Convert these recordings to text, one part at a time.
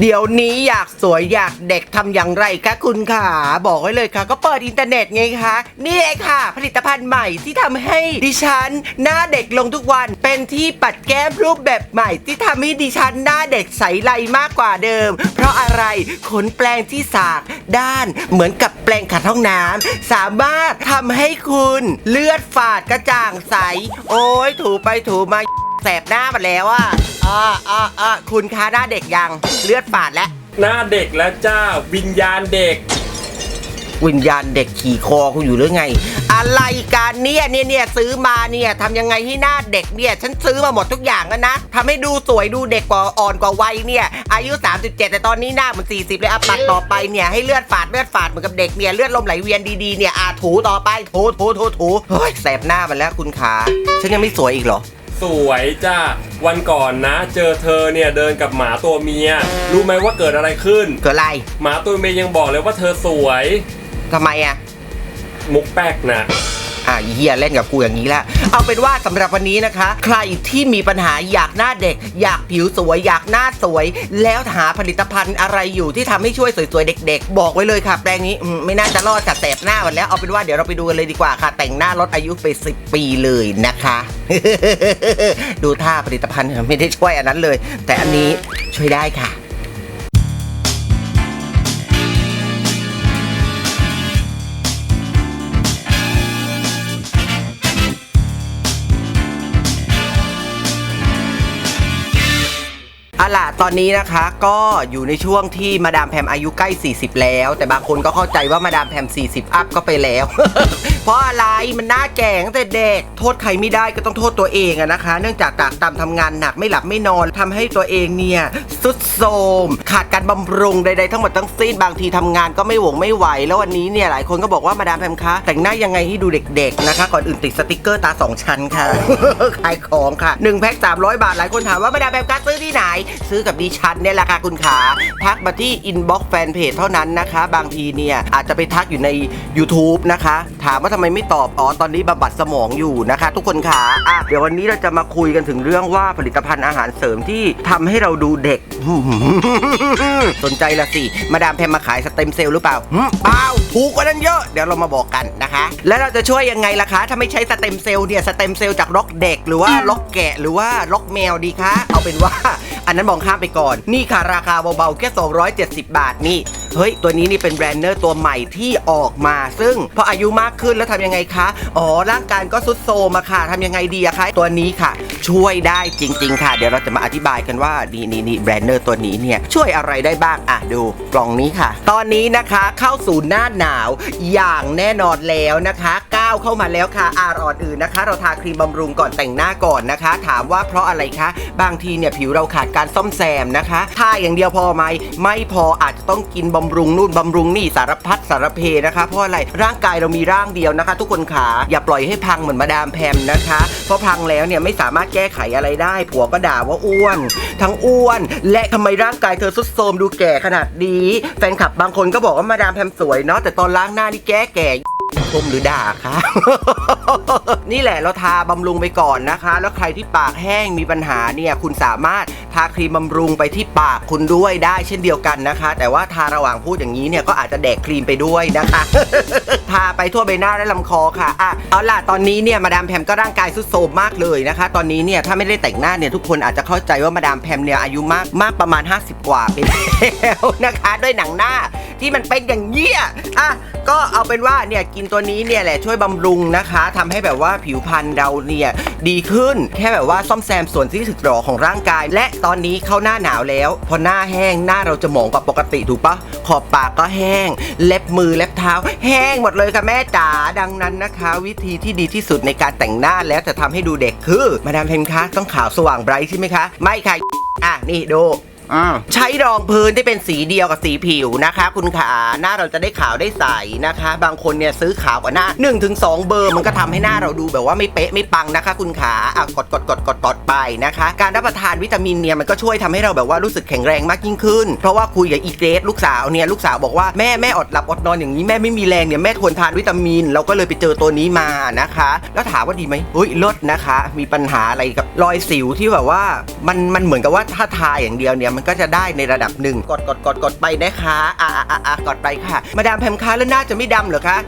เดี๋ยวนี้อยากสวยอยากเด็กทำอย่างไรคะคุณขาบอกไว้เลยค่ะ ก็เปิดอินเทอร์เน็ตไงคะ นี่เองค่ะ ผลิตภัณฑ์ใหม่ที่ทำให้ดิฉันหน้าเด็กลงทุกวัน เป็นที่ปัดแก้มรูปแบบใหม่ ที่ทำให้ดิฉันหน้าเด็กใสไลมากกว่าเดิม เพราะอะไรขนแปรงที่สากด้านเหมือนกับแปรงขัดห้องน้ำสามารถทำให้คุณเลือดฝาดกระจ่างใส โอ้ยถูไปถูมา แสบหน้ามาแล้วอะอ่าอ่าอ่าคุณคะหน้าเด็กยังเลือดฝาดแล้ว หน้าเด็กแล้วจ้าวิญญาณเด็ก วิญญาณเด็กขี่คอคุณอยู่หรือไง อะไรกันเนี่ยเนี่ยเนี่ยซื้อมาเนี่ยทำยังไงให้หน้าเด็กเนี่ยฉันซื้อมาหมดทุกอย่างแล้วนะทำให้ดูสวยดูเด็กกว่าอ่อนกว่าวัยเนี่ยอายุ 37 แต่ตอนนี้หน้าเหมัน40เลยอะปัดต่อไปเนี่ยให้เลือดฝาดเลือดฝาดเหมือนกับเด็กเนี่ยเลือดลมไหลเวียนดีๆเนี่ยอาถูต่อไปถูถูถูถูเฮ้ยแสบหน้ามันแล้วคุณขาฉันยังไม่สวยอีกเหรอ สวยจ้าวันก่อนนะ เจอเธอเนี่ยเดินกับหมาตัวเมีย รู้ไหมว่าเกิดอะไรขึ้น เกิดอะไรหมาตัวเมียยังบอกเลยว่าเธอสวยทำไมอะมุกแป๊กนะ อะเฮียเล่นกับกูอย่างนี้แหละเอาเป็นว่าสำหรับวันนี้นะคะ ใครที่มีปัญหาอยากหน้าเด็ก อยากผิวสวย อยากหน้าสวย แล้วหาผลิตภัณฑ์อะไรอยู่ที่ทำให้ช่วยสวยๆเด็ก ๆ บอกไว้เลยค่ะ แปลงนี้ไม่น่าจะรอดจากแสบหน้าหมันแล้วเอาเป็นว่าเดี๋ยวเราไปดูกันเลยดีกว่าค่ะ แต่งหน้าลดอายุไป 10 ปีเลยนะคะ ดูท่าผลิตภัณฑ์ไม่ได้ช่วยอันนั้นเลย แต่อันนี้ช่วยได้ค่ะ ล่ะตอนนี้นะคะก็อยู่ในช่วงที่มาดามแพมอายุใกล้ 40 แล้ว แต่บางคนก็เข้าใจว่ามาดามแพม40 อัพก็ไปแล้วเพราะอะไรมันหน้าแก่ตั้งแต่เด็ก โทษใครไม่ได้ก็ต้องโทษตัวเองอะนะคะ เนื่องจากตากตามทำงานหนักไม่หลับไม่นอนทำให้ตัวเองเนี่ยสุดโทมขาดการบำรุงใดๆทั้งหมดทั้งสิ้นบางทีทำงานก็ไม่หวงไม่ไหว แล้ววันนี้เนี่ยหลายคนก็บอกว่ามาดามแพมคะแต่งหน้ายังไงให้ดูเด็กๆนะคะ ก่อนอื่นติดสติกเกอร์ตาสองชั้นค่ะขายของค่ะ1แพ็ค300 บาทหลายคนถามว่ามาดามแพมคะซื้อที่ไหน ซื้อกับดิฉันเนี่ยแหละค่ะคุณขาทักมาที่อินบ็อกซ์แฟนเพจเท่านั้นนะคะ บางทีเนี่ยอาจจะไปทักอยู่ใน YouTube นะคะ ถามว่าทำไมไม่ตอบ อ๋อ ตอนนี้บำบัดสมองอยู่นะคะ ทุกคนขาอะเดี๋ยววันนี้เราจะมาคุยกันถึงเรื่องว่าผลิตภัณฑ์อาหารเสริมที่ทำให้เราดูเด็ก สนใจละสิ มาดามแพมมาขายสเต็มเซลล์หรือเปล่าหึเปล่าถูกกว่านั้นเยอะ เดี๋ยวเรามาบอกกันนะคะ แล้วเราจะช่วยยังไงล่ะคะ ถ้าไม่ใช้สเต็มเซลล์เนี่ยสเต็มเซลล์จากลกเด็ก หรือว่าลกแกะหรือว่าลกแมวดีคะ เอาเป็นว่า อันนั้นมองข้ามไปก่อน นี่ค่ะราคาเบาๆแค่ 270 บาทนี่ เฮ้ย ตัวนี้นี่เป็นแบรนเนอร์ตัวใหม่ที่ออกมา ซึ่งพออายุมากขึ้นแล้วทำยังไงคะ อ๋อ ร่างกายก็สุดโทมอะค่ะทำยังไงดีอะคะตัวนี้ค่ะ ช่วยได้จริง ๆ ค่ะ เดี๋ยวเราจะมาอธิบายกันว่านี่นี่นี่แบรนเนอร์ตัวนี้เนี่ยช่วยอะไรได้บ้างอะดูกล่องนี้ค่ะ ตอนนี้นะคะเข้าสู่หน้าหนาวอย่างแน่นอนแล้วนะคะก้าวเข้ามาแล้วค่ะอารออนอื่นนะคะ เราทาครีมบำรุงก่อนแต่งหน้าก่อนนะคะ ถามว่าเพราะอะไรคะ บางทีเนี่ยผิวเราขาดการซ่อมแซมนะคะทาอย่างเดียวพอไหมไม่พออาจจะต้องกินบำำรุงนู่นบำรุงนี่สารพัดสารเพนะคะเพราะอะไรร่างกายเรามีร่างเดียวนะคะ ทุกคนขาอย่าปล่อยให้พังเหมือนมาดามแพมนะคะ เพราะพังแล้วเนี่ยไม่สามารถแก้ไขอะไรได้ ผัวก็ด่าว่าอ้วน ทั้งอ้วน และทำไมร่างกายเธอสุดโทรมดูแก่ขนาดนี้แฟนคลับบางคนก็บอกว่ามาดามแพมสวยเนาะแต่ตอนล้างหน้านี่แก่แก่ ชมหรือด่าคะ นี่แหละเราทาบำรุงไปก่อนนะคะ แล้วใครที่ปากแห้งมีปัญหาเนี่ยคุณสามารถทาครีมบำรุงไปที่ปากคุณด้วยได้เช่นเดียวกันนะคะ แต่ว่าทาระหว่างพูดอย่างนี้เนี่ยก็อาจจะแดกครีมไปด้วยนะคะ ทาไปทั่วใบหน้าและลำคอค่ะอะเอาล่ะตอนนี้เนี่ยมาดามแพมก็ร่างกายสุดโทรมมากเลยนะคะ ตอนนี้เนี่ยถ้าไม่ได้แต่งหน้าเนี่ยทุกคนอาจจะเข้าใจว่ามาดามแพมเนี่ยอายุมากมากประมาณ 50 กว่าไปแล้วนะคะ ด้วยหนังหน้าที่มันเป็นอย่างเงี้ยอะก็เอาเป็นว่าเนี่ยกินตัวนี้เนี่ยแหละช่วยบำรุงนะคะทำให้แบบว่าผิวพรรณเราเนี่ยดีขึ้นแค่แบบว่าซ่อมแซมส่วนที่สึกหรอของร่างกาย และตอนนี้เข้าหน้าหนาวแล้ว พอหน้าแห้งหน้าเราจะหมองกว่าปกติถูกปะขอบปากก็แห้ง เล็บมือเล็บเท้า แห้งหมดเลยค่ะแม่จ๋าดังนั้นนะคะ วิธีที่ดีที่สุดในการแต่งหน้าแล้วจะทำให้ดูเด็กคือ มาดามเพนคะต้องขาวสว่างไบรท์ใช่ไหมคะ ไม่ค่ะอะนี่ดู ใช้รองพื้นที่เป็นสีเดียวกับสีผิวนะคะ คุณขาหน้าเราจะได้ขาวได้ใสนะคะ บางคนเนี่ยซื้อขาวกว่าหน้า1-2ถึง2เบอร์มันก็ทำให้หน้าเราดูแบบว่าไม่เป๊ะไม่ปังนะคะ คุณขาอะกดกดกดกดกดไปนะคะ การรับประทานวิตามินเนี่ยมันก็ช่วยทำให้เราแบบว่ารู้สึกแข็งแรงมากยิ่งขึ้น เพราะว่าคุยกับอีเกรสลูกสาวเนี่ยลูกสาวบอกว่าแม่แม่อดหลับอดนอนอย่างนี้แม่ไม่มีแรงเนี่ยแม่ควรทานวิตามิน เราก็เลยไปเจอตัวนี้มานะคะ แล้วถามว่าดีไหมเฮ้ยลิศนะคะ มีปัญหาอะไรกับรอยสิวที่แบบว่ามันมันเหมือนกับว่าถ้าทาอย่างเดียวเนี่ยมันมันก็จะได้ในระดับหนึ่งกดกดกดกดไปนะคะอ่าอ่าอ่าอะกดไปค่ะ มาดามแพมคะแล้วหน้าจะไม่ดำเหรอคะ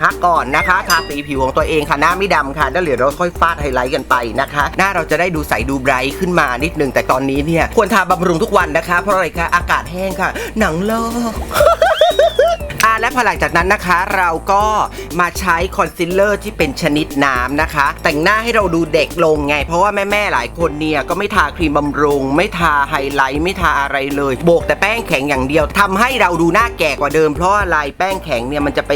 พักก่อนนะคะทาสีผิวของตัวเองค่ะหน้าไม่ดำค่ะแล้วเหลือเราค่อยฟาดไฮไลท์กันไปนะคะ หน้าเราจะได้ดูใสดูไบรท์ขึ้นมานิดนึงแต่ตอนนี้เนี่ยควรทาบำรุงทุกวันนะคะ เพราะอะไรคะอากาศแห้งค่ะ หนังลอก และพอหลังจากนั้นนะคะ เราก็มาใช้คอนซีลเลอร์ที่เป็นชนิดน้ำนะคะ แต่งหน้าให้เราดูเด็กลงไง เพราะว่าแม่ๆหลายคนเนี่ยก็ไม่ทาครีมบำรุง ไม่ทาไฮไลท์ ไม่ทาอะไรเลยโบกแต่แป้งแข็งอย่างเดียวทำให้เราดูหน้าแก่กว่าเดิม เพราะอะไรแป้งแข็งเนี่ยมันจะไป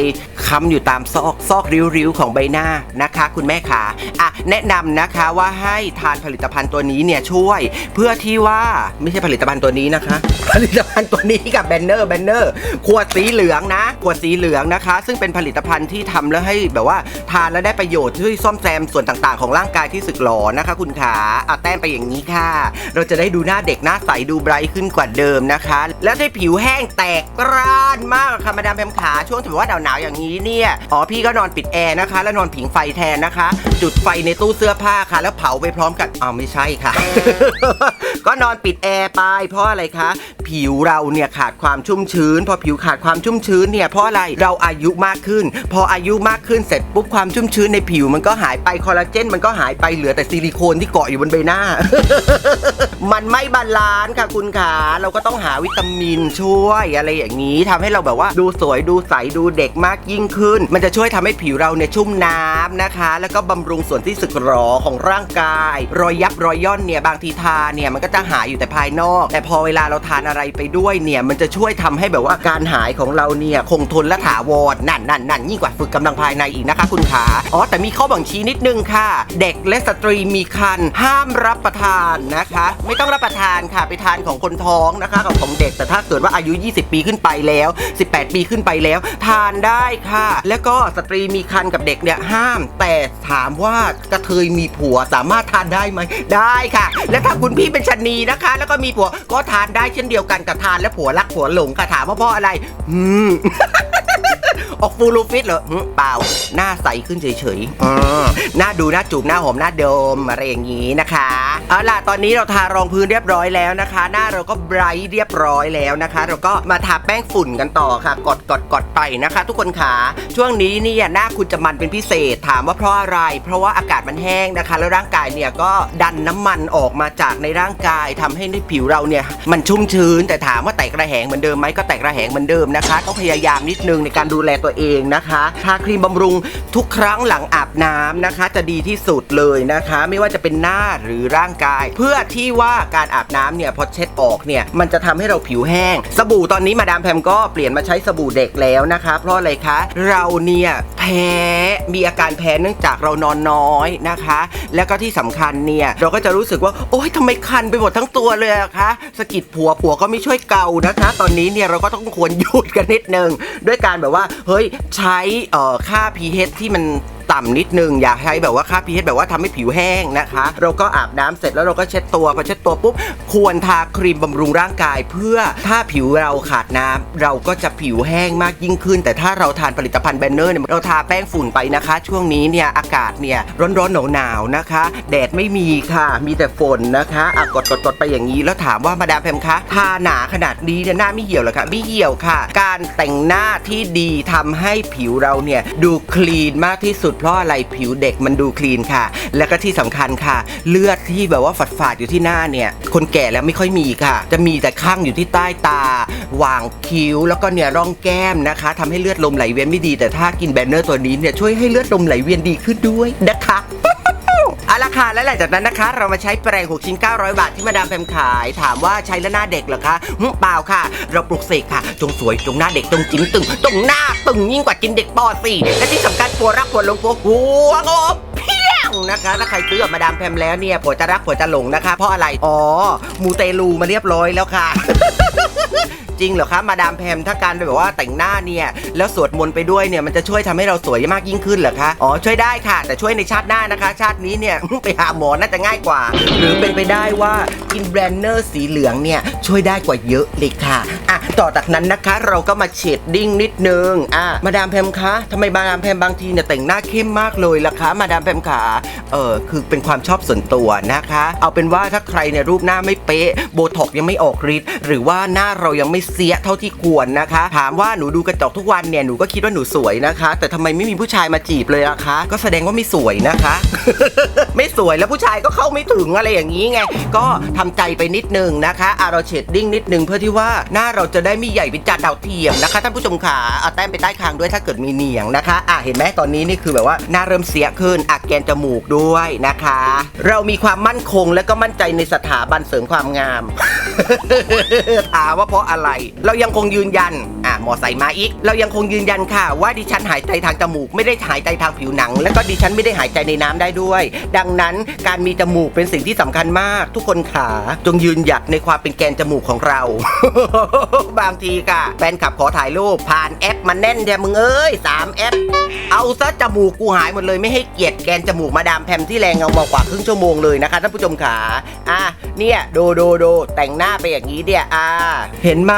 ค้ำอยู่ตามซอกซอกริ้วๆของใบหน้านะคะ คุณแม่ขาอะแนะนำนะคะว่าให้ทานผลิตภัณฑ์ตัวนี้เนี่ยช่วย เพื่อที่ว่าไม่ใช่ผลิตภัณฑ์ตัวนี้นะคะ ผลิตภัณฑ์ตัวนี้กับแบนเนอร์แบนเนอร์ขวดสีเหลืองนะขวดสีเหลืองนะคะ ซึ่งเป็นผลิตภัณฑ์ที่ทำแล้วให้แบบว่าทานแล้วได้ประโยชน์ช่วยซ่อมแซมส่วนต่างๆ ของร่างกายที่สึกหรอนะคะ คุณขาเอาแต้มไปอย่างนี้ค่ะ เราจะได้ดูหน้าเด็กหน้าใสดูไบรท์ขึ้นกว่าเดิมนะคะ แล้วได้ผิวแห้งแตกกร้านมากค่ะมาดามแพมขาช่วงถือว่าหนาวๆอย่างนี้เนี่ยอ๋อพี่ก็นอนปิดแอร์นะคะ แล้วนอนผิงไฟแทนนะคะ จุดไฟในตู้เสื้อผ้าค่ะ แล้วเผาไปพร้อมกันอ้าวไม่ใช่ค่ะ ก็นอนปิดแอร์ไปเพราะอะไรคะ ผิวเราเนี่ยขาดความชุ่มชื้น พอผิวขาดความชุ่มชื้นเนี่ยเพราะอะไรเราอายุมากขึ้น พออายุมากขึ้นเสร็จปุ๊บความชุ่มชื้นในผิวมันก็หายไปคอลลาเจนมันก็หายไปเหลือแต่ซิลิโคนที่เกาะอยู่บนใบหน้า มันไม่บาลานซ์ค่ะคุณขาเราก็ต้องหาวิตามินช่วยอะไรอย่างนี้ทำให้เราแบบว่าดูสวยดูใสดูเด็กมากยิ่งขึ้น มันจะช่วยทำให้ผิวเราเนี่ยชุ่มน้ำนะคะ แล้วก็บำรุงส่วนที่สึกหรอของร่างกาย รอยยับรอยย่อนเนี่ยบางทีทาเนี่ยมันก็จะหายอยู่แต่ภายนอก แต่พอเวลาเราทานอะไรไปด้วยเนี่ยมันจะช่วยทำให้แบบว่าการหายของเราเนี่ยคงทนและถาวรนั่นนั่นนั่นยิ่งกว่าฝึกกำลังภายในอีกนะคะ คุณขาอ๋อแต่มีข้อบ่งชี้นิดนึงค่ะ เด็กและสตรีมีครรภ์ห้ามรับประทานนะคะ ไม่ต้องรับประทานค่ะไปทานของคนท้องนะคะกับของเด็กแต่ถ้าเกิดว่าอายุ 20 ปีขึ้นไปแล้ว 18 ปีขึ้นไปแล้ว ทานได้ค่ะ แล้วก็สตรีมีครรภ์กับเด็กเนี่ยห้าม แต่ถามว่ากระเทยมีผัวสามารถทานได้ไหมได้ค่ะ และถ้าคุณพี่เป็นชนีนะคะ แล้วก็มีผัวก็ทานได้เช่นเดียวกันกับทานและผัวรักผัวหลงค่ะถามว่าเพราะอะไรอืมออกฟูลูฟิตเหรอหึเปล่า หน้าใสขึ้นเฉยๆอ่าหน้าดูหน้าจูบหน้าหอมหน้าเดิมอะไรอย่างนี้นะคะ เอาล่ะตอนนี้เราทารองพื้นเรียบร้อยแล้วนะคะ หน้าเราก็ไบรท์เรียบร้อยแล้วนะคะ เราก็มาทาแป้งฝุ่นกันต่อค่ะ กดกดกดไปนะคะ ทุกคนขาช่วงนี้เนี่ยหน้าคุณจะมันเป็นพิเศษถามว่าเพราะอะไร เพราะว่าอากาศมันแห้งนะคะ แล้วร่างกายเนี่ยก็ดันน้ำมันออกมาจากในร่างกายทำให้ในผิวเราเนี่ยมันชุ่มชื้นแต่ถามว่าแตกระแหงเหมือนเดิมไหมก็แตกระแหงเหมือนเดิมนะคะต้องพยายามามนิดนึงในการดูแลตัวเองนะคะทาครีมบำรุงทุกครั้งหลังอาบน้ำนะคะ จะดีที่สุดเลยนะคะ ไม่ว่าจะเป็นหน้าหรือร่างกาย เพื่อที่ว่าการอาบน้ำเนี่ยพอเช็ดออกเนี่ยมันจะทำให้เราผิวแห้ง สบู่ตอนนี้มาดามแพมก็เปลี่ยนมาใช้สบู่เด็กแล้วนะคะ เพราะอะไรคะ เราเนี่ยแพ้มีอาการแพ้เนื่องจากเรานอนน้อยนะคะ แล้วก็ที่สำคัญเนี่ยเราก็จะรู้สึกว่า โอ๊ยทำไมคันไปหมดทั้งตัวเลยอะคะสะกิดผัวผัวก็ไม่ช่วยเกานะคะ ตอนนี้เนี่ยเราก็ต้องควรหยุดกันนิดนึงด้วยการแบบว่า เฮ้ย ใช้เอ่อค่า pH ที่มัน ต่ำนิดนึง อย่าใช้แบบว่าค่า pH แบบว่าทำให้ผิวแห้งนะคะ เราก็อาบน้ำเสร็จแล้วเราก็เช็ดตัวพอเช็ดตัวปุ๊บควรทาครีมบำรุงร่างกาย เพื่อถ้าผิวเราขาดน้ำเราก็จะผิวแห้งมากยิ่งขึ้น แต่ถ้าเราทานผลิตภัณฑ์แบนเนอร์เนี่ยเราทาแป้งฝุ่นไปนะคะ ช่วงนี้เนี่ยอากาศเนี่ยร้อนๆหนาวๆนะคะ แดดไม่มีค่ะมีแต่ฝนนะคะอะกดกดกดไปอย่างนี้แล้วถามว่ามาดามแพมคะทาหนาขนาดนี้เนี่ยหน้าไม่เหี่ยวหรอคะไม่เหี่ยวค่ะ การแต่งหน้าที่ดีทำให้ผิวเราเนี่ยดูคลีนมากที่สุดเพราะอะไรผิวเด็กมันดูคลีนค่ะ แล้วก็ที่สำคัญค่ะ เลือดที่แบบว่าฝาดฝาดๆอยู่ที่หน้าเนี่ย คนแก่แล้วไม่ค่อยมีค่ะ จะมีแต่ข้างอยู่ที่ใต้ตา หว่างคิ้ว แล้วก็เนี่ยร่องแก้มนะคะทำให้เลือดลมไหลเวียนไม่ดี แต่ถ้ากินแบนเนอร์ตัวนี้เนี่ยช่วยให้เลือดลมไหลเวียนดีขึ้นด้วยนะคะ เอาละค่ะและหลังจากนั้นนะคะ เรามาใช้แปรง6ชิ้น 900 บาทที่มาดามแพมขาย ถามว่าใช้แล้วหน้าเด็กเหรอคะเปล่าค่ะ เราปลุกเสกค่ะ จงสวยจงหน้าเด็กจงจิ้มตึงจงหน้าตึงยิ่งกว่ากินเด็กปอสี่และที่สำคัญปัวรักปวหลงปัวหัวงบเพียงนะคะถ้าใครซื้อกับมาดามแพมแล้วเนี่ยผัวจะรักผัวจะหลงนะคะ เพราะอะไรอ๋อมูเตลูมาเรียบร้อยแล้วค่ะ จริงเหรอคะมาดามแพมถ้าการแบบว่าแต่งหน้าเนี่ยแล้วสวดมนต์ไปด้วยเนี่ยมันจะช่วยทำให้เราสวยมากยิ่งขึ้นเหรอคะอ๋อช่วยได้ค่ะ แต่ช่วยในชาติหน้านะคะ ชาตินี้เนี่ยไปหาหมอน่าจะง่ายกว่า หรือเป็นไปได้ว่ากินแบรนเนอร์สีเหลืองเนี่ยช่วยได้กว่าเยอะเลยค่ะอะต่อจากนั้นนะคะเราก็มาเชดดิ้งนิดนึงอะมาดามแพมคะทำไมมาดามแพมบางทีเนี่ยแต่งหน้าเข้มมากเลยล่ะคะ มาดามแพมขาเออคือเป็นความชอบส่วนตัวนะคะ เอาเป็นว่าถ้าใครเนี่ยรูปหน้าไม่เป๊ะโบท็อกยังไม่ออกฤทธิ์หรือว่าหน้าเรายังไม่เสียเท่าที่ควรนะคะ ถามว่าหนูดูกระจกทุกวันเนี่ยหนูก็คิดว่าหนูสวยนะคะ แต่ทำไมไม่มีผู้ชายมาจีบเลยล่ะคะ ก็แสดงว่าไม่สวยนะคะ ไม่สวยแล้วผู้ชายก็เข้าไม่ถึงอะไรอย่างนี้ไง ก็ทำใจไปนิดนึงนะคะอาเราเชดดิ้งนิดนึงเพื่อที่ว่าหน้าเราจะได้ไม่ใหญ่เป็นจานดาวเทียมนะคะท่านผู้ชมขาเอาแต้มไปใต้คางด้วยถ้าเกิดมีเหนียงนะคะอะเห็นไหมตอนนี้นี่คือแบบว่าหน้าเริ่มเสียขึ้นอักแกนจมูกด้วยนะคะ เรามีความมั่นคงและก็มั่นใจในสถาบันเสริมความงามถามว่าเพราะอะไรเรายังคงยืนยันอะหมอใส่มาอีก เรายังคงยืนยันค่ะ ว่าดิฉันหายใจทางจมูกไม่ได้หายใจทางผิวหนัง และก็ดิฉันไม่ได้หายใจในน้ำได้ด้วย ดังนั้นการมีจมูกเป็นสิ่งที่สำคัญมาก ทุกคนขาจงยืนหยัดในความเป็นแกนจมูกของเรา บางทีค่ะแฟนคลับขอถ่ายรูปผ่านแอปมาแน่นแทมึงเอ้ยสามแอปเอาซะจมูกกูหายหมดเลยไม่ให้เกียรติแกนจมูกมาดามแพมที่แรงเงามากว่าครึ่งชั่วโมงเลยนะคะท่านผู้ชมขาอะเนี่ยโดูดูดูแต่งหน้าไปอย่างนี้เนี่ยอ่าเห็นไหม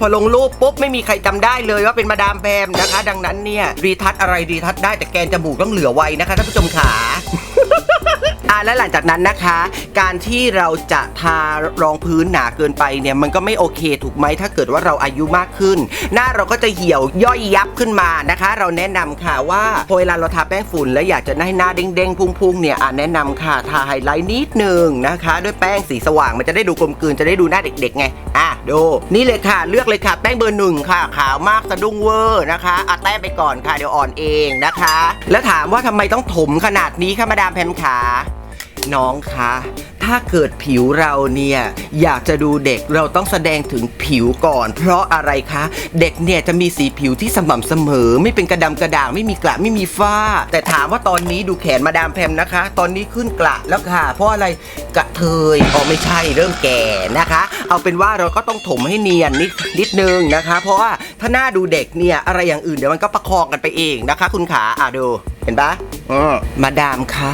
พอลงรูปปุ๊บไม่มีใครจำได้เลยว่าเป็นมาดามแพมนะคะ ดังนั้นเนี่ยรีทัชอะไรรีทัชได้แต่แกนจมูกต้องเหลือไว้นะคะท่านผู้ชมขา และหลังจากนั้นนะคะ การที่เราจะทารองพื้นหนาเกินไปเนี่ยมันก็ไม่โอเคถูกไหมถ้าเกิดว่าเราอายุมากขึ้น หน้าเราก็จะเหี่ยวย่อยยับขึ้นมานะคะ เราแนะนำค่ะว่าพอเวลาเราทาแป้งฝุ่นแล้วอยากจะให้หน้าเด้งๆพุ่งๆเนี่ยอ่าแนะนำค่ะทาไฮไลท์นิดนึงนะคะ ด้วยแป้งสีสว่างมันจะได้ดูกลมกลืนจะได้ดูหน้าเด็กๆไงอะดูนี่เลยค่ะเลือกเลยค่ะ แป้งเบอร์หนึ่งค่ะ ขาวมากสะดุ้งเวอร์นะคะเอาแต้มไปก่อนค่ะเดี๋ยวอ่อนเองนะคะ แล้วถามว่าทำไมต้องถมขนาดนี้ค่ะมาดามแพมขา น้องคะ ถ้าเกิดผิวเราเนี่ยอยากจะดูเด็กเราต้องแสดงถึงผิวก่อน เพราะอะไรคะ เด็กเนี่ยจะมีสีผิวที่สม่ำเสมอ ไม่เป็นกระดำกระด่างไม่มีกระไม่มีฝ้า แต่ถามว่าตอนนี้ดูแขนมาดามแพมนะคะ ตอนนี้ขึ้นกระแล้วค่ะ เพราะอะไรกระเทยอ๋อไม่ใช่เริ่มแก่นะคะ เอาเป็นว่าเราก็ต้องถมให้เนียนนิดนิดนึงนะคะ เพราะว่าถ้าหน้าดูเด็กเนี่ยอะไรอย่างอื่นเดี๋ยวมันก็ประคองกันไปเองนะคะ คุณขาอะดู เห็นปะอืมมาดามคะ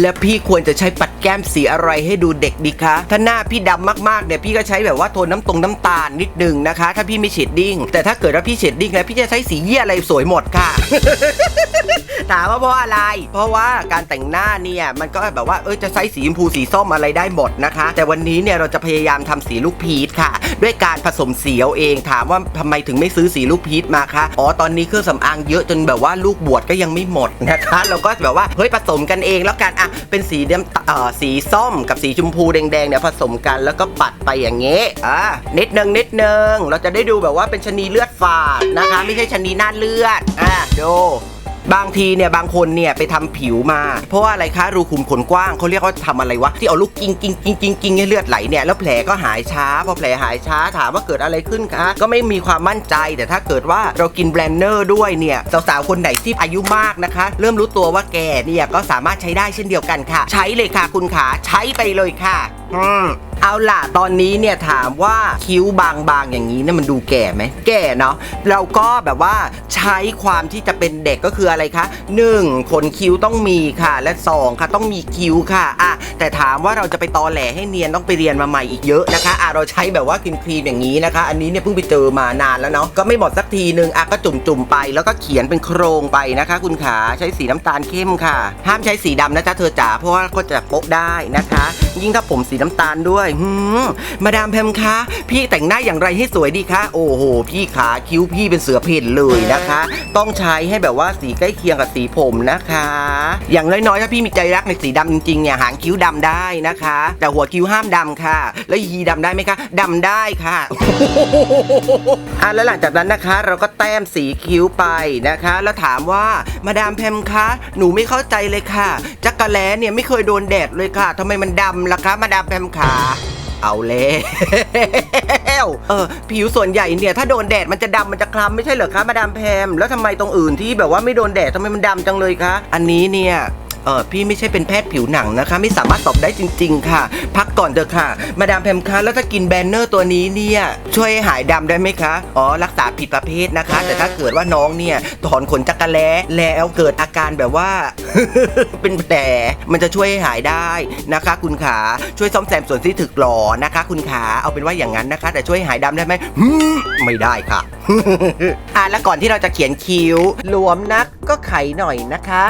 แล้วพี่ควรจะใช้ปัดแก้มสีอะไรให้ดูเด็กดีคะ ถ้าหน้าพี่ดำมากๆเนี่ยพี่ก็ใช้แบบว่าโทนน้ำตรงน้ำตาลนิดนึงนะคะ ถ้าพี่ไม่เฉดดิ้ง แต่ถ้าเกิดว่าพี่เฉดดิ้งแล้วพี่จะใช้สีเยี่ยอะไรสวยหมดค่ะ ถามว่าเพราะอะไร เพราะว่าการแต่งหน้าเนี่ยมันก็แบบว่าเออจะใช้สีชมพูสีส้มอะไรได้หมดนะคะ แต่วันนี้เนี่ยเราจะพยายามทำสีลูกพีชค่ะ ด้วยการผสมสีเอาเองถามว่าทำไมถึงไม่ซื้อสีลูกพีชมาคะ อ๋อตอนนี้เครื่องสำอางเยอะจนแบบว่าลูกบวชก็ยังไม่หมดนะคะ เราก็แบบว่าเฮ้ยผสมกันเองแล้วกันอะเป็นสีเดมเอ่อสีส้มกับสีชมพูแดงๆเนี่ยผสมกันแล้วก็ปัดไปอย่างเงี้ยอะนิดนึงนิดนึงเราจะได้ดูแบบว่าเป็นชนีเลือดฝาดนะคะ ไม่ใช่ชนีหน้าเลือดอะดู บางทีเนี่ยบางคนเนี่ยไปทำผิวมา เพราะว่าอะไรคะรูขุมขนกว้างเขาเรียกว่าทำอะไรวะที่เอาลูกกิ้งกิ้งกิ้งกิ้งกิ้งให้เลือดไหลเนี่ยแล้วแผลก็หายช้า พอแผลหายช้าถามว่าเกิดอะไรขึ้นคะก็ไม่มีความมั่นใจแต่ถ้าเกิดว่าเรากินแบรนเนอร์ด้วยเนี่ยสาวๆคนไหนที่อายุมากนะคะ เริ่มรู้ตัวว่าแก่เนี่ยก็สามารถใช้ได้เช่นเดียวกันค่ะ ใช้เลยค่ะคุณขาใช้ไปเลยค่ะ อืม เอาล่ะตอนนี้เนี่ยถามว่าคิ้วบางๆอย่างนี้เนี่ยมันดูแก่ไหมแก่เนาะเราก็แบบว่าใช้ความที่จะเป็นเด็กก็คืออะไรคะ 1. ขนคิ้วต้องมีค่ะ และ 2 ค่ะต้องมีคิ้วค่ะอะแต่ถามว่าเราจะไปตอแหลให้เนียนต้องไปเรียนมาใหม่อีกเยอะนะคะอะเราใช้แบบว่าครีมครีมอย่างนี้นะคะ อันนี้เนี่ยเพิ่งไปเจอมานานแล้วเนาะก็ไม่หมดสักทีนึงอะก็จุ่มๆไป แล้วก็เขียนเป็นโครงไปนะคะ คุณขาใช้สีน้ำตาลเข้มค่ะ ห้ามใช้สีดำนะจ๊ะเธอจ๋าเพราะว่าก็จะโป๊ะได้นะคะ ยิ่งถ้าผมสีน้ำตาลด้วยหืมมาดามแพมคะ พี่แต่งหน้าอย่างไรให้สวยดีคะ โอ้โห พี่ขาคิ้วพี่เป็นเสือเพ่นเลยนะคะ ต้องใช้ให้แบบว่าสีใกล้เคียงกับสีผมนะคะ อย่างน้อยๆถ้าพี่มีใจรักในสีดำจริงๆเนี่ยหางคิ้วดำได้นะคะ แต่หัวคิ้วห้ามดำค่ะ แล้วยีดำได้ไหมคะดำได้ค่ะอะแล้วหลังจากนั้นนะคะ เราก็แต้มสีคิ้วไปนะคะ แล้วถามว่ามาดามแพมคะหนูไม่เข้าใจเลยค่ะจักรแล้เนี่ยไม่เคยโดนแดดเลยค่ะทำไมมันดำล่ะคะมาดามแพมขา เอาแล้วเออผิวส่วนใหญ่เนี่ยถ้าโดนแดดมันจะดำมันจะคล้ำไม่ใช่เหรอคะมาดามแพมแล้วทำไมตรงอื่นที่แบบว่าไม่โดนแดดทำไมมันดำจังเลยคะอันนี้เนี่ย เออพี่ไม่ใช่เป็นแพทย์ผิวหนังนะคะ ไม่สามารถตอบได้จริง ๆ ค่ะ พักก่อนเถอะค่ะ มาดามแพมคะแล้วถ้ากินแบนเนอร์ตัวนี้เนี่ยช่วยให้หายดำได้ไหมคะอ๋อรักษาผิดประเภทนะคะ แต่ถ้าเกิดว่าน้องเนี่ยถอนขนจักรแล้แล้วเกิดอาการแบบว่า เป็นแผลมันจะช่วยให้หายได้นะคะ คุณขาช่วยซ่อมแซมส่วนที่ถึกหรอนะคะ คุณขาเอาเป็นว่าอย่างนั้นนะคะ แต่ช่วยให้หายดำได้ไหมไม่ได้ค่ะ อะแล้วก่อนที่เราจะเขียนคิ้วหลวมนักก็ไขหน่อยนะคะ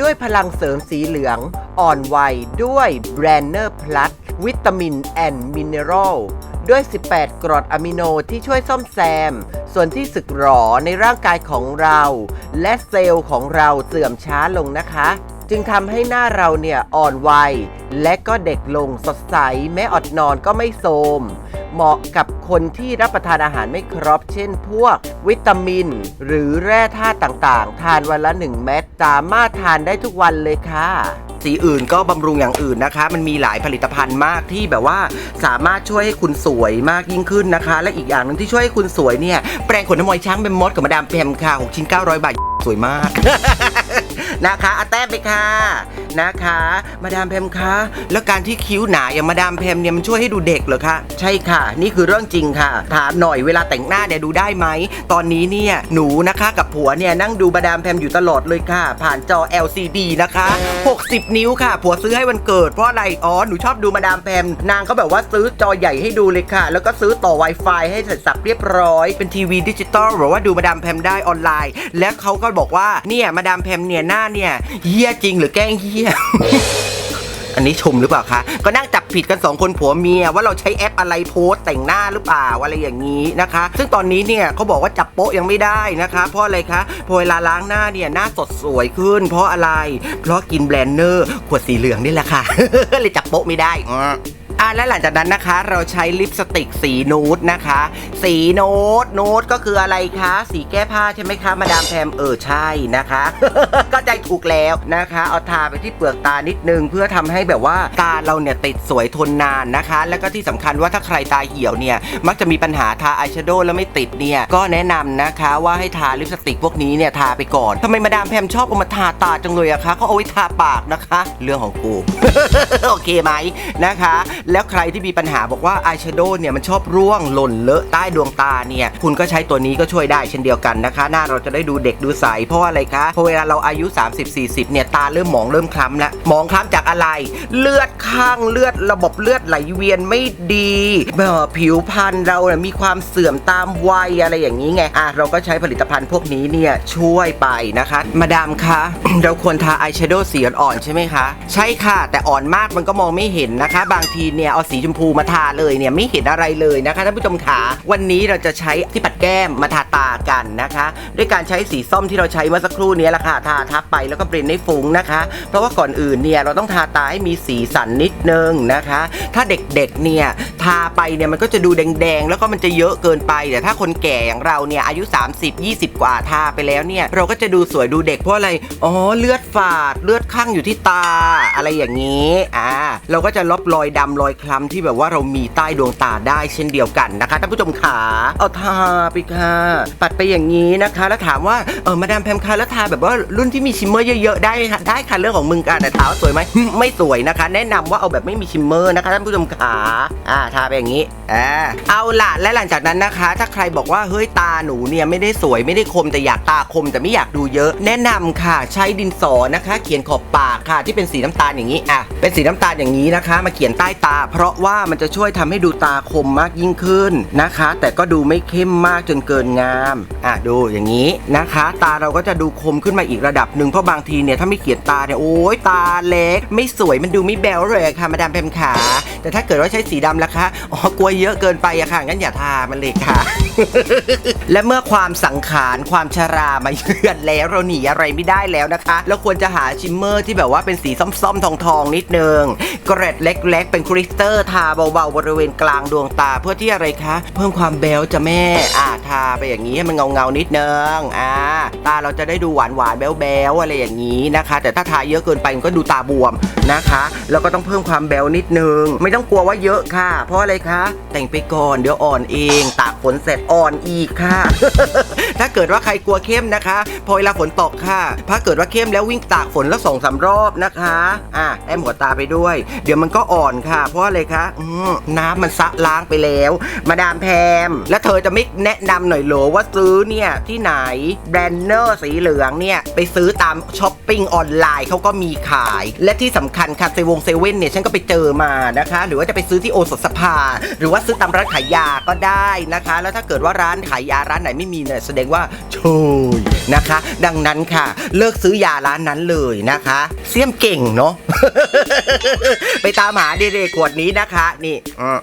ด้วยพลังเสริมสีเหลือง อ่อนวัยด้วยแบรนเนอร์พลัสวิตามินแอนด์มินเนอรัลด้วย 18 กรดอะมิโนที่ช่วยซ่อมแซม ส่วนที่สึกหรอในร่างกายของเรา และเซลล์ของเราเสื่อมช้าลงนะคะ จึงทำให้หน้าเราเนี่ยอ่อนวัย และก็เด็กลงสดใส แม้อดนอนก็ไม่โทรม เหมาะกับคนที่รับประทานอาหารไม่ครบ เช่นพวก วิตามิน หรือแร่ธาตุต่างๆ ทานวันละ 1 เม็ดสามารถทานได้ทุกวันเลยค่ะสีอื่นก็บำรุงอย่างอื่นนะคะ มันมีหลายผลิตภัณฑ์มากที่แบบว่าสามารถช่วยให้คุณสวยมากยิ่งขึ้นนะคะ และอีกอย่างหนึงที่ช่วยให้คุณสวยเนี่ยแปรงขนน้ำมอยช้างเป็นมดกับมาดามแพมค่ะ6ชิ้น900 บาทสวยมาก นะคะอาแต้มไปค่ะนะคะ มาดามแพมคะแล้วการที่คิ้วหนาอย่างมาดามแพมเนี่ยมันช่วยให้ดูเด็กเหรอคะใช่ค่ะ นี่คือเรื่องจริงค่ะ ถามหน่อยเวลาแต่งหน้าเนี่ยดูได้ไหมตอนนี้เนี่ยหนูนะคะกับผัวเนี่ยนั่งดูมาดามแพมอยู่ตลอดเลยค่ะ ผ่านจอ LCD นะคะ 60 นิ้วค่ะ ผัวซื้อให้วันเกิดเพราะอะไรอ๋อหนูชอบดูมาดามแพมนางก็แบบว่าซื้อจอใหญ่ให้ดูเลยค่ะ แล้วก็ซื้อต่อ Wi-Fi ให้เสร็จสับเรียบร้อย เป็นทีวีดิจิตอลหรือว่าดูมาดามแพมได้ออนไลน์ และเขาก็บอกว่าเนี่ยมาดามแพมเนี่ยหน้าเนี่ยเฮี้ยจริงหรือแกล้งเฮี้ยอันนี้ชมหรือเปล่าคะ ก็นั่งจับผิดกันสองคนผัวเมียว่าเราใช้แอปอะไรโพสต์แต่งหน้าหรือเปล่าอะไรอย่างนี้นะคะ ซึ่งตอนนี้เนี่ยเขาบอกว่าจับโป๊ะยังไม่ได้นะคะ เพราะอะไรคะพอเวลาล้างหน้าเนี่ยหน้าสดสวยขึ้น เพราะอะไร เพราะกินแบรนเนอร์ขวดสีเหลืองนี่แหละค่ะเลยจับโป๊ะไม่ได้ อะและหลังจากนั้นนะคะเราใช้ลิปสติกสีนูดนะคะ สีนูดนูดก็คืออะไรคะ สีแก้ผ้าใช่ไหมคะมาดามแพมเออใช่นะคะ ก็ใจถูกแล้วนะคะ เอาทาไปที่เปลือกตานิดนึง เพื่อทำให้แบบว่าตาเราเนี่ยติดสวยทนนานนะคะ แล้วก็ที่สำคัญว่าถ้าใครตาเหี่ยวเนี่ยมักจะมีปัญหาทาอายแชโดว์แล้วไม่ติดเนี่ยก็แนะนำนะคะว่าให้ทาลิปสติกพวกนี้เนี่ยทาไปก่อนทำไมมาดามแพมชอบเอามาทาตาจังเลยอะคะเขาเอาไว้ทาปากนะคะ เรื่องของกูโอเคไหมนะคะแล้วใครที่มีปัญหาบอกว่าอายแชโดว์เนี่ยมันชอบร่วงหล่นเลอะใต้ดวงตาเนี่ยคุณก็ใช้ตัวนี้ก็ช่วยได้เช่นเดียวกันนะคะ หน้าเราจะได้ดูเด็กดูใสเพราะว่าอะไรคะเพราะเวลาเราอายุ 30-40 เนี่ยตาเริ่มหมองเริ่มคล้ำแล้วหมองคล้ำจากอะไร เลือดข้างเลือดระบบเลือดไหลเวียนไม่ดีเอ่อผิวพรรณเราเนี่ยมีความเสื่อมตามวัยอะไรอย่างนี้ไงอะเราก็ใช้ผลิตภัณฑ์พวกนี้เนี่ยช่วยไปนะคะ มาดามคะเราควรทาอายแชโดว์สีอ่อนๆใช่ไหมคะ ใช่ค่ะ แต่อ่อนมากมันก็มองไม่เห็นนะคะ บางทีเนี่ยเอาสีชมพูมาทาเลยเนี่ยไม่เห็นอะไรเลยนะคะท่านผู้ชมขาวันนี้เราจะใช้ที่ปัดแก้มมาทาตากันนะคะ ด้วยการใช้สีส้มที่เราใช้เมื่อสักครู่นี้แหละค่ะทาทับไปแล้วก็เบรนให้ฟุ้งนะคะ เพราะว่าก่อนอื่นเนี่ยเราต้องทาตาให้มีสีสันนิดนึงนะคะ ถ้าเด็กๆเนี่ยทาไปเนี่ยมันก็จะดูแดงๆ แล้วก็มันจะเยอะเกินไป แต่ถ้าคนแก่อย่างเราเนี่ยอายุ 30 20 กว่าทาไปแล้วเนี่ยเราก็จะดูสวยดูเด็กเพราะอะไรอ๋อเลือดฝาดเลือดข้างอยู่ที่ตาอะไรอย่างนี้อ่าเราก็จะลบรอยดำรอยคล้ำที่แบบว่าเรามีใต้ดวงตาได้เช่นเดียวกันนะคะท่านผู้ชมขาเอาทาไปค่ะ ปัดไปอย่างนี้นะคะ แล้วถามว่าเออมาดามแพมคะแล้วทาแบบว่ารุ่นที่มีชิมเมอร์เยอะๆได้ไหมคะได้ค่ะเรื่องของมึงกันแต่ถามว่าสวยไหมไม่สวยนะคะ แนะนำว่าเอาแบบไม่มีชิมเมอร์นะคะท่านผู้ชมขาอ่าทาไปอย่างนี้อ่าเอาล่ะและหลังจากนั้นนะคะ ถ้าใครบอกว่าเฮ้ยตาหนูเนี่ยไม่ได้สวยไม่ได้คมแต่อยากตาคมแต่ไม่อยากดูเยอะ แนะนำค่ะใช้ดินสอนะคะ เขียนขอบปากค่ะที่เป็นสีน้ำตาลอย่างนี้อะเป็นสีน้ำตาลอย่างนี้นะคะ มาเขียนใต้ตาเพราะว่ามันจะช่วยทำให้ดูตาคมมากยิ่งขึ้นนะคะ แต่ก็ดูไม่เข้มมากจนเกินงามอะดูอย่างนี้นะคะ ตาเราก็จะดูคมขึ้นมาอีกระดับหนึ่งเพราะบางทีเนี่ยถ้าไม่เขียนตาเนี่ยโอ๊ยตาเล็ก ไม่สวยมันดูไม่แบวเลยค่ะมาดามแพมขาแต่ถ้าเกิดว่าใช้สีดำล่ะคะอ๋อกลัวเยอะเกินไปอะค่ะงั้นอย่าทามันเลยค่ะ และเมื่อความสังขารความชรามาเยือนแล้วเราหนีอะไรไม่ได้แล้วนะคะเราควรจะหาชิมเมอร์ที่แบบว่าเป็นสีส้มๆทองๆนิดนึงเกรดเล็ก ๆ เป็นคริสเตอร์ทาเบาๆบริเวณกลางดวงตาเพื่อที่อะไรคะ เพิ่มความแบวจะแม่อ่าทาไปอย่างนี้ให้มันเงาเงาๆนิดนึงอ่าตาเราจะได้ดูหวานหวานแบ๊วแบ๊วๆอะไรอย่างนี้นะคะ แต่ถ้าทาเยอะเกินไปมันก็ดูตาบวมนะคะ แล้วก็ต้องเพิ่มความแบ๊วนิดนึง ไม่ต้องกลัวว่าเยอะค่ะ เพราะอะไรคะ แต่งไปก่อนเดี๋ยวอ่อนเองตากฝนเสร็จอ่อนอีกค่ะ ถ้าเกิดว่าใครกลัวเข้มนะคะ พอเวลาฝนตกค่ะถ้าเกิดว่าเข้มแล้ววิ่งตากฝนแล้วส่งสามรอบนะคะอะแอมหัวตาไปด้วย เดี๋ยวมันก็อ่อนค่ะราะอะไรคะอืมน้ำมันซะล้างไปแล้ว มาดามแพม แล้วเธอจะไม่แนะนำหน่อยเหรอว่าซื้อเนี่ยที่ไหนแบรนเนอร์สีเหลืองเนี่ยไปซื้อตามช้อปปิ้งออนไลน์เขาก็มีขาย และที่สำคัญค่ะเซวงเซเว่นเนี่ยฉันก็ไปเจอมานะคะ หรือว่าจะไปซื้อที่โอสถสภา หรือว่าซื้อตามร้านขายยาก็ได้นะคะ แล้วถ้าเกิดว่าร้านขายยาร้านไหนไม่มีเนี่ยแสดงว่าโชยนะคะ ดังนั้นค่ะ เลิกซื้อยาร้านนั้นเลยนะคะ เสี่ยมเก่งเนาะไปตามหาเด็กๆขวดนี้นะคะนี่อืม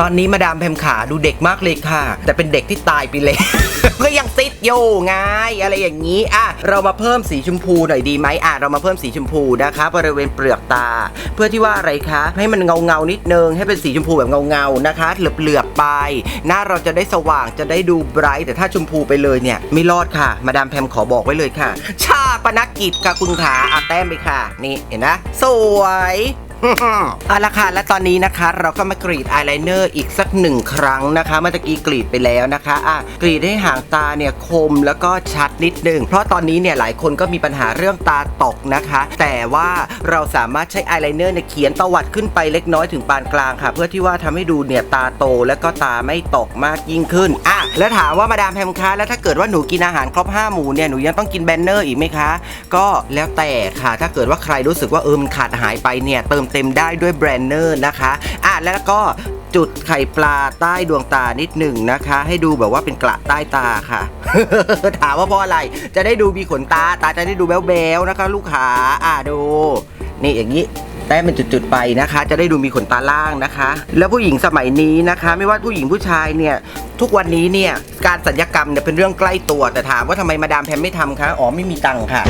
ตอนนี้มาดามแพมขาดูเด็กมากเลยค่ะ แต่เป็นเด็กที่ตายไปแล้ว ก็ยังติดอยู่ไงอะไรอย่างนี้อะเรามาเพิ่มสีชมพูหน่อยดีไหมอะเรามาเพิ่มสีชมพูนะคะ บริเวณเปลือกตา เพื่อที่ว่าอะไรคะ ให้มันเงาเงาๆนิดนึงให้เป็นสีชมพูแบบเงาเงาๆนะคะเหลือบเหลือบๆไป หน้าเราจะได้สว่างจะได้ดูไบรท์แต่ถ้าชมพูไปเลยเนี่ย ไม่รอดค่ะ มาดามแพมขอบอกไว้เลยค่ะ ชาปนกิจค่ะคุณขาอะแต้มไปค่ะ นี่เห็นนะสวย เอาละค่ะ และตอนนี้นะคะ เราก็มากรีดอายไลเนอร์อีกสักหนึ่งครั้งนะคะ เมื่อตะกี้กรีดไปแล้วนะคะอะกรีดให้หางตาเนี่ยคมแล้วก็ชัดนิดหนึง เพราะตอนนี้เนี่ยหลายคนก็มีปัญหาเรื่องตาตกนะคะ แต่ว่าเราสามารถใช้อายไลเนอร์เนี่ยเขียนตวัดขึ้นไปเล็กน้อยถึงปานกลางค่ะ เพื่อที่ว่าทำให้ดูเนี่ยตาโตแล้วก็ตาไม่ตกมากยิ่งขึ้นอะแล้วถามว่ามาดามแพมคะแล้วถ้าเกิดว่าหนูกินอาหารครบห้าหมู่เนี่ยหนูยังต้องกินแบนเนอร์อีกไหมคะ ก็แล้วแต่ค่ะถ้าเกิดว่าใครรู้สึกว่าเออมันขาดหายไปเนี่ยเติมเต็มได้ด้วยแบรนเนอร์นะคะอะแล้วก็จุดไข่ปลาใต้ดวงตานิดหนึ่งนะคะ ให้ดูแบบว่าเป็นกระใต้ตาค่ะ ถามว่าเพราะอะไรจะได้ดูมีขนตาตาจะได้ดูแบ๊วๆนะคะ ลูกขาอะดู นี่อย่างนี้ แต้มเป็นจุดๆไปนะคะ จะได้ดูมีขนตาล่างนะคะ แล้วผู้หญิงสมัยนี้นะคะ ไม่ว่าผู้หญิงผู้ชายเนี่ยทุกวันนี้เนี่ยการสัญญกรรมเนี่ยเป็นเรื่องใกล้ตัวแต่ถามว่าทำไมมาดามแพมไม่ทำคะอ๋อไม่มีตังค์ค่ะ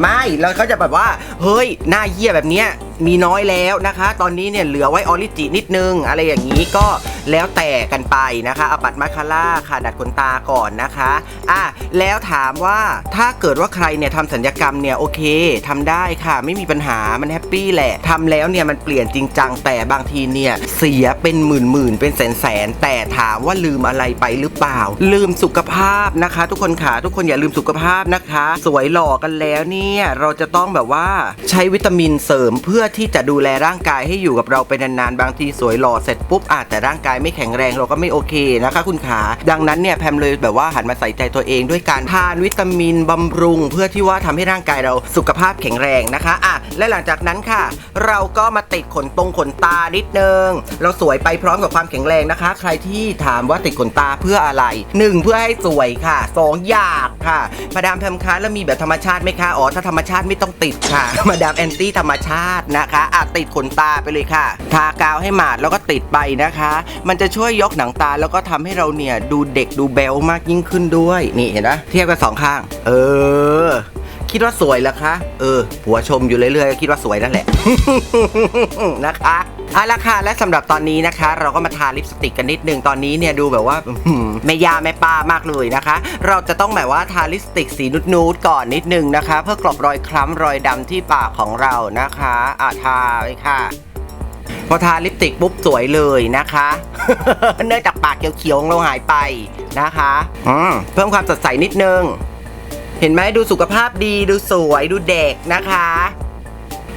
ไม่เราเขาจะแบบว่า เฮ้ยหน้าเหี้ยแบบเนี้ยมีน้อยแล้วนะคะ ตอนนี้เนี่ยเหลือไว้ออริจินิดนึง อะไรอย่างนี้ก็แล้วแต่กันไปนะคะเอาปัดมาคาร่าค่ะดัดขนตาก่อนนะคะอะแล้วถามว่าถ้าเกิดว่าใครเนี่ยทำสัญญกรรมเนี่ยโอเคทำได้ค่ะไม่มีปัญหามันแฮปปี้แหละทำแล้วเนี่ยมันเปลี่ยนจริงจังแต่บางทีเนี่ยเสียเป็นหมื่นหมื่นเป็นแสนแสนแต่ถามว่าลืมอะไรไปหรือเปล่า ลืมสุขภาพนะคะ ทุกคนค่ะทุกคนอย่าลืมสุขภาพนะคะ สวยหล่อกันแล้วเนี่ยเราจะต้องแบบว่าใช้วิตามินเสริมเพื่อที่จะดูแลร่างกายให้อยู่กับเราไปนานๆ บางทีสวยหล่อเสร็จปุ๊บอาจแต่ร่างกายไม่แข็งแรงเราก็ไม่โอเคนะคะ คุณขา ดังนั้นเนี่ยแพมเลยแบบว่าหันมาใส่ใจตัวเองด้วยการทานวิตามินบำรุง เพื่อที่ว่าทำให้ร่างกายเราสุขภาพแข็งแรงนะคะอะและหลังจากนั้นค่ะ เราก็มาติดขนตรงขนตานิดนึง เราสวยไปพร้อมกับความแข็งแรงนะคะ ใครที่ถามว่าติดขนตาเพื่ออะไรหนึ่งเพื่อให้สวยค่ะสองอยากค่ะมาดามแพมคะแล้วมีแบบธรรมชาติไหมคะอ๋อถ้าธรรมชาติไม่ต้องติดค่ะมาดามแอนตี้ธรรมชาตินะคะอาจติดขนตาไปเลยค่ะ ทากาวให้หมาดแล้วก็ติดไปนะคะ มันจะช่วยยกหนังตาแล้วก็ทำให้เราเนี่ยดูเด็กดูเบลมากยิ่งขึ้นด้วย นี่เห็นไหมเทียบกันสองข้าง เออ คิดว่าสวยแล้วคะ เออ หัวชมอยู่เรื่อยๆก็คิดว่าสวยนั่นแหละ นะคะเอาละค่ะ และสำหรับตอนนี้นะคะ เราก็มาทาลิปสติกกันนิดนึงตอนนี้เนี่ยดูแบบว่าอื้อหือแม่ยาแม่ป้ามากเลยนะคะ เราจะต้องแบบว่าทาลิปสติกสีนูดๆก่อนนิดนึงนะคะ เพื่อกลบรอยคล้ำรอยดำที่ปากของเรานะคะอะทาไปค่ะพอทาลิปสติกปุ๊บสวยเลยนะคะ เนื่องจากปากเขียวๆของเราหายไปนะคะอืมเพิ่มความสดใสนิดนึงเห็นไหมดูสุขภาพดีดูสวยดูเด็กนะคะ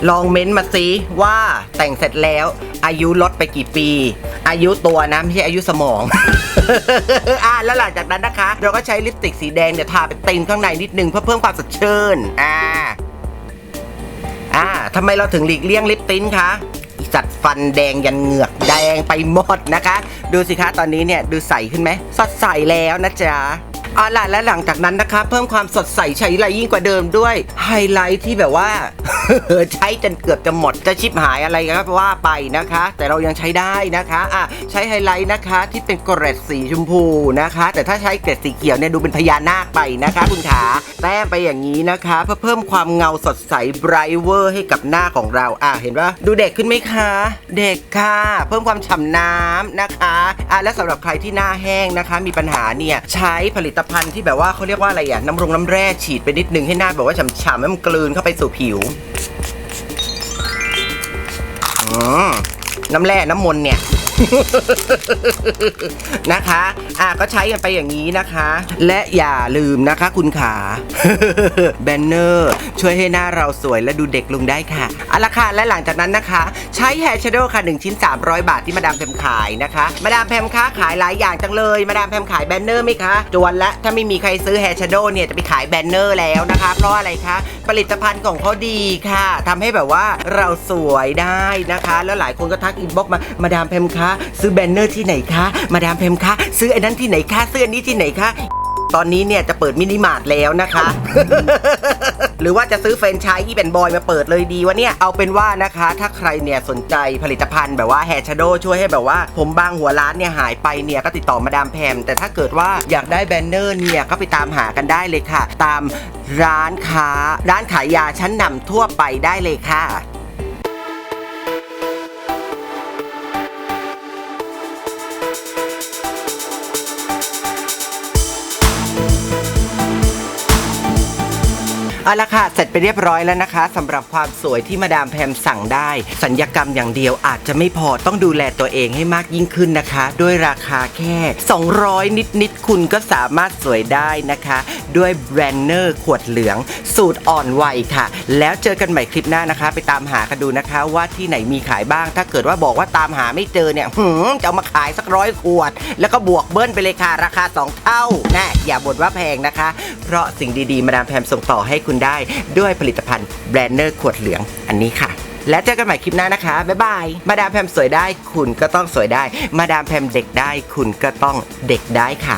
ลองเม้นต์มาสิว่าแต่งเสร็จแล้ว อายุลดไปกี่ปี อายุตัวนะไม่ใช่อายุสมอง อ่าแล้วหลังจากนั้นนะคะ เราก็ใช้ลิปสติกสีแดงเนี่ยทาไปเตีนข้างในนิดนึงเพื่อเพิ่มความสดชื่นอ่าอ่าทำไมเราถึงหลีกเลี่ยงลิปติ้นคะสัตว์ฟันแดงยันเหงือกแดงไปหมดนะคะ ดูสิคะตอนนี้เนี่ยดูใสขึ้นไหมสดใสแล้วนะจ๊ะ เอาล่ะและหลังจากนั้นนะคะ เพิ่มความสดใสใช้ไรยิ่งกว่าเดิมด้วยไฮไลท์ที่แบบว่า ใช้จนเกือบจะหมดจะชิบหายอะไรก็ว่าไปนะคะ แต่เรายังใช้ได้นะคะอะใช้ไฮไลท์นะคะที่เป็นเกรดสีชมพูนะคะ แต่ถ้าใช้เกรดสีเขียวเนี่ยดูเป็นพญานาคไปนะคะ คุณขาแต้มไปอย่างนี้นะคะ เพื่อเพิ่มความเงาสดใสไบรท์เวอร์ให้กับหน้าของเราอะเห็นปะดูเด็กขึ้นไหมคะ เด็กค่ะ เพิ่มความฉ่ำน้ำนะคะอะและสำหรับใครที่หน้าแห้งนะคะ มีปัญหาเนี่ยใช้ผลิตภัณฑ์ที่แบบว่าเขาเรียกว่าอะไรอะน้ำรงน้ำแร่ฉีดไปนิดนึงให้หน้าแบบว่าฉ่ำๆให้มันกลืนเข้าไปสู่ผิวอืมน้ำแร่น้ำมนต์เนี่ย นะคะ อะก็ใช้กันไปอย่างนี้นะคะ และอย่าลืมนะคะคุณขา แบนเนอร์ ช่วยให้หน้าเราสวยและดูเด็กลงได้ค่ะเอาละค่ะ และหลังจากนั้นนะคะ ใช้แฮร์ชโดว์ค่ะ 1 ชิ้น 300 บาทที่มาดามแพมขายนะคะ มาดามแพมค้าขายหลายอย่างจังเลย มาดามแพมขายแบนเนอร์ไหมคะ จวนละถ้าไม่มีใครซื้อแฮร์ชโดว์เนี่ยจะไปขายแบนเนอร์แล้วนะคะ เพราะอะไรคะ ผลิตภัณฑ์ของเขาดีค่ะทำให้แบบว่าเราสวยได้นะคะ แล้วหลายคนก็ทักอินบ็อกมา มาดามแพมคะซื้อแบนเนอร์ที่ไหนคะ มาดามแพมคะ ซื้อไอ้นั้นที่ไหนคะซื้ออันนี้ที่ไหนคะ ตอนนี้เนี่ยจะเปิดมินิมาร์ทแล้วนะคะ หรือว่าจะซื้อเฟรนไชส์ที่เป็นบอยมาเปิดเลยดีวะเนี่ย เอาเป็นว่านะคะ ถ้าใครเนี่ยสนใจผลิตภัณฑ์แบบว่าแฮร์ชโดช่วยให้แบบว่า ผมบางหัวร้านเนี่ยหายไปเนี่ยก็ติดต่อมาดามแพม แต่ถ้าเกิดว่าอยากได้แบนเนอร์เนี่ยก็ไปตามหากันได้เลยค่ะ ตามร้านค้า ร้านขายยาชั้นนำทั่วไปได้เลยค่ะ เอาละค่ะ เสร็จไปเรียบร้อยแล้วนะคะสำหรับความสวยที่มาดามแพมสั่งได้ สัญญกรรมอย่างเดียวอาจจะไม่พอต้องดูแลตัวเองให้มากยิ่งขึ้นนะคะ ด้วยราคาแค่ 200 นิดนิดคุณก็สามารถสวยได้นะคะ ด้วยแบรนเนอร์ขวดเหลือง สูตรอ่อนวัยค่ะ แล้วเจอกันใหม่คลิปหน้านะคะ ไปตามหากันดูนะคะว่าที่ไหนมีขายบ้าง ถ้าเกิดว่าบอกว่าตามหาไม่เจอเนี่ยหืมจะเอามาขายสักร้อยขวด แล้วก็บวกเบิ้ลไปเลยค่ะราคา 2 เท่าแน่อย่าบ่นว่าแพงนะคะ เพราะสิ่งดีๆ มาดามแพมส่งต่อให้คุณได้ด้วยผลิตภัณฑ์แบรนเนอร์ขวดเหลืองอันนี้ค่ะ และเจอกันใหม่คลิปหน้านะคะ บ๊ายบาย มาดามแพมสวยได้คุณก็ต้องสวยได้ มาดามแพมเด็กได้คุณก็ต้องเด็กได้ค่ะ